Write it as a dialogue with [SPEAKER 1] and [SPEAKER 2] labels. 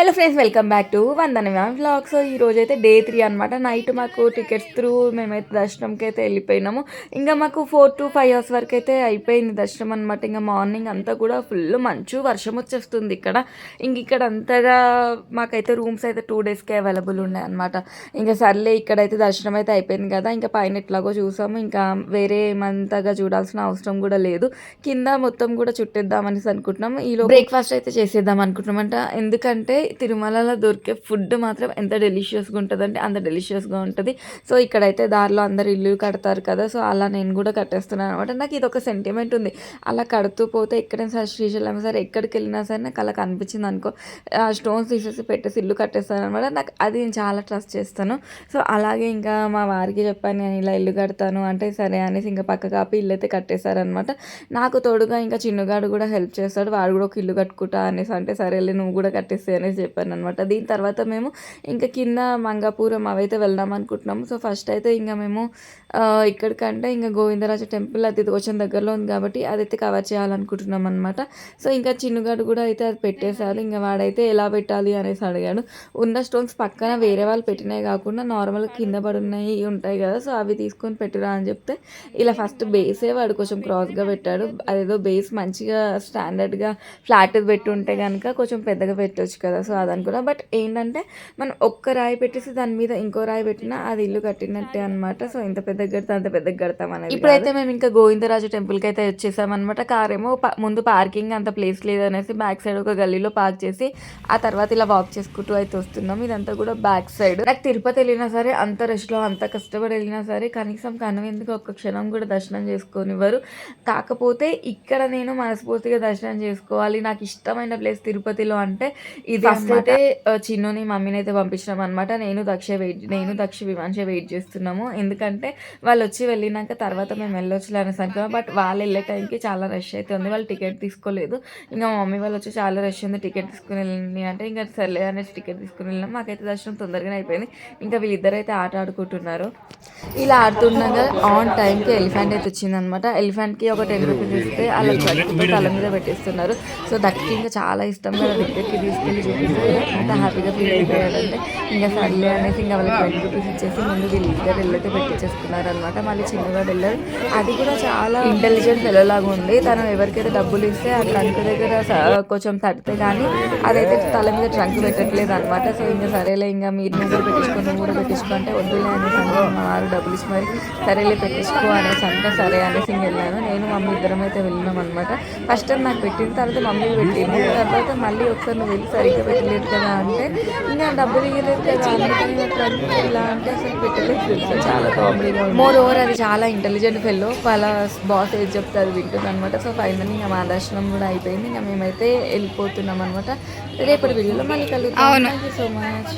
[SPEAKER 1] Hello friends welcome back to Vandana ma'am vlogs ఈ రోజు అయితే డే త్రీ అనమాట నైట్ మాకు టికెట్స్ త్రూ మేమైతే దర్శనంకి అయితే వెళ్ళిపోయినాము. ఇంకా మాకు ఫోర్ టు ఫైవ్ అవర్స్ వరకు అయితే అయిపోయింది దర్శనం అనమాట ఇంకా మార్నింగ్ అంతా కూడా ఫుల్ మంచు వర్షం వచ్చేస్తుంది ఇక్కడ. ఇంక ఇక్కడ అంతగా మాకైతే రూమ్స్ అయితే టూ డేస్కే అవైలబుల్ ఉన్నాయి అనమాట ఇంకా సర్లే ఇక్కడైతే దర్శనం అయితే అయిపోయింది కదా. ఇంకా పైన ఎట్లాగో చూసాము. ఇంకా వేరే ఏమంతగా చూడాల్సిన అవసరం కూడా లేదు. కింద మొత్తం కూడా చుట్టేద్దాం అనేసి అనుకుంటున్నాం ఈలో బ్రేక్ఫాస్ట్ అయితే చేసేద్దాం అనుకుంటున్నాం ఎందుకంటే తిరుమలలో దొరికే ఫుడ్ మాత్రం ఎంత డెలిషియస్గా ఉంటుంది అంటే అంత డెలిషియస్గా ఉంటుంది. సో ఇక్కడైతే దారిలో అందరు ఇల్లు కడతారు కదా సో అలా నేను కూడా కట్టేస్తున్నాను అనమాట నాకు ఇది ఒక సెంటిమెంట్ ఉంది. అలా కడుతూ పోతే ఎక్కడైనా సరే శ్రీశైలం సరే ఎక్కడికి వెళ్ళినా సరే నాకు అలా కనిపించింది అనుకో ఆ స్టోన్స్ తీసేసి పెట్టేసి ఇల్లు కట్టేస్తాను అనమాట నాకు అది నేను చాలా ట్రస్ట్ చేస్తాను. సో అలాగే ఇంకా మా వారికి చెప్పాను నేను ఇలా ఇల్లు కడతాను అంటే సరే అనేసి ఇంకా పక్క కాపి ఇల్లు అయితే కట్టేశారనమాట నాకు తోడుగా ఇంకా చిన్నగాడు కూడా హెల్ప్ చేస్తాడు. వాడు కూడా ఒక ఇల్లు కట్టుకుంటా అనేసి అంటే సరేలే నువ్వు కూడా కట్టేస్తే అనేసి చెప్పాను అనమాట దీని తర్వాత మేము ఇంకా కింద మంగాపురం అవైతే వెళ్దాం అనుకుంటున్నాము. సో ఫస్ట్ అయితే ఇంకా మేము ఇక్కడికంటే ఇంకా గోవిందరాజ టెంపుల్ అది కొంచెం దగ్గరలో ఉంది కాబట్టి అదైతే కవర్ చేయాలనుకుంటున్నాం అనమాట సో ఇంకా చిన్నగాడు కూడా అయితే అది పెట్టేశారు ఇంకా వాడైతే ఎలా పెట్టాలి అనేసి అడిగాడు. ఉన్న స్టోన్స్ పక్కన వేరే వాళ్ళు పెట్టినవి కాకుండా నార్మల్ కింద పడున్నాయి ఉంటాయి కదా సో అవి తీసుకొని పెట్టురా అని చెప్తే ఇలా ఫస్ట్ బేసే వాడు కొంచెం క్రాస్గా పెట్టాడు. అదేదో బేస్ మంచిగా స్టాండర్డ్గా ఫ్లాట్ పెట్టి ఉంటే కనుక కొంచెం పెద్దగా పెట్టవచ్చు కదా. సో అదనుకున్నా బట్ ఏంటంటే మనం ఒక్క రాయి పెట్టేసి దాని మీద ఇంకో రాయి పెట్టినా అది ఇల్లు కట్టినట్టే అనమాట సో ఇంత పెద్దగా కడతా అంత పెద్దగా కడతాం అనేది ఇప్పుడైతే మేము ఇంకా గోవిందరాజు టెంపుల్కి అయితే వచ్చేసాం అనమాట కార్ ఏమో ముందు పార్కింగ్ అంత ప్లేస్ లేదనేసి బ్యాక్ సైడ్ ఒక గల్లీలో పార్క్ చేసి ఆ తర్వాత ఇలా వాక్ చేసుకుంటూ అయితే వస్తున్నాం. ఇదంతా కూడా బ్యాక్ సైడ్. నాకు తిరుపతి వెళ్ళినా సరే అంత రష్లో అంత కష్టపడి వెళ్ళినా సరే కనీసం కనువిందుకు ఒక్క క్షణం కూడా దర్శనం చేసుకొనివ్వరు. కాకపోతే ఇక్కడ నేను మనస్ఫూర్తిగా దర్శనం చేసుకోవాలి. నాకు ఇష్టమైన ప్లేస్ తిరుపతిలో అంటే ఇది ఫస్ట్ అయితే చిన్నుని మమ్మీని అయితే పంపించినాం అనమాట నేను దక్ష వెయిట్ నేను దక్ష విమాంశ వెయిట్ చేస్తున్నాము. ఎందుకంటే వాళ్ళు వచ్చి వెళ్ళినాక తర్వాత మేము వెళ్ళొచ్చులే అనేసి అనుకున్నాం. బట్ వాళ్ళు వెళ్ళే టైంకి చాలా రష్ అయితే ఉంది. వాళ్ళు టికెట్ తీసుకోలేదు. ఇంకా మా మమ్మీ వాళ్ళు వచ్చి చాలా రష్ ఉంది. టికెట్ తీసుకుని వెళ్ళండి అంటే ఇంకా సర్లే అనేసి టికెట్ తీసుకుని వెళ్ళినాం. మాకైతే దర్శనం తొందరగానే అయిపోయింది. ఇంకా వీళ్ళిద్దరు అయితే ఆట ఆడుకుంటున్నారు. ఇలా ఆడుతుండగా ఆన్ టైంకి ఎలిఫెంట్ అయితే వచ్చిందనమాట ఎలిఫెంట్కి ఒక టెన్ రూపీస్ ఇస్తే అలా తల మీద పెట్టేస్తున్నారు. సో దక్కి ఇంకా చాలా ఇష్టంగా వాళ్ళ దగ్గరికి తీసుకెళ్ళి అంత హ్యాపీగా ఫీల్ అయిపోయాడంటే ఇంకా సర్లే అనేసి ఇంకా వాళ్ళకి ట్వంటీ రూపీస్ ఇచ్చేసి ముందు వీళ్ళిద్దరు వెళ్ళైతే పెట్టించేసుకున్నారు అనమాట మళ్ళీ చిన్నగా వెళ్ళారు. అది కూడా చాలా ఇంటెలిజెంట్ పిల్లలాగా ఉంది తను ఎవరికైతే డబ్బులు ఇస్తే ఆ ట్రంక్ దగ్గర కొంచెం తడితే కానీ అదైతే తల మీద ట్రంక్ పెట్టట్లేదు అనమాట సో ఇంకా సరేలే ఇంకా మీరు నువ్వు కూడా పెట్టించుకో కూడా పెట్టించుకుంటే వద్దులే అనేసి అంటే మా వారు డబ్బులు ఇచ్చి మరి సరేలే పెట్టించుకో అనేసి అంటే సరే అనేసి ఇంక వెళ్ళాను. నేను మమ్మీ ఇద్దరం అయితే వెళ్ళినాం అనమాట ఫస్ట్ టైం నాకు పెట్టిన తర్వాత మమ్మీ పెట్టింది. తర్వాత మళ్ళీ ఒకసారి నువ్వు వెళ్ళి సరిగ్గా పెట్టలేదు కదా అంటే ఇంకా డబ్బులు ఇవ్వలేదు కదా ట్రంక్ ఇలా అంటే అసలు పెట్టలేదు. చాలా కామెడీగా మోర్ ఓవర్ అది చాలా ఇంటెలిజెంట్ ఫెల్లో వాళ్ళ బాస్ ఏది చెప్తే అది వింటుంది అనమాట సో ఫైనల్ ఇంకా మా దర్శనం కూడా అయిపోయింది. ఇంకా మేమైతే వెళ్ళిపోతున్నాం అనమాట రేపటి వీడియోలో మళ్ళీ కలుగుతాం థ్యాంక్ యూ సో మచ్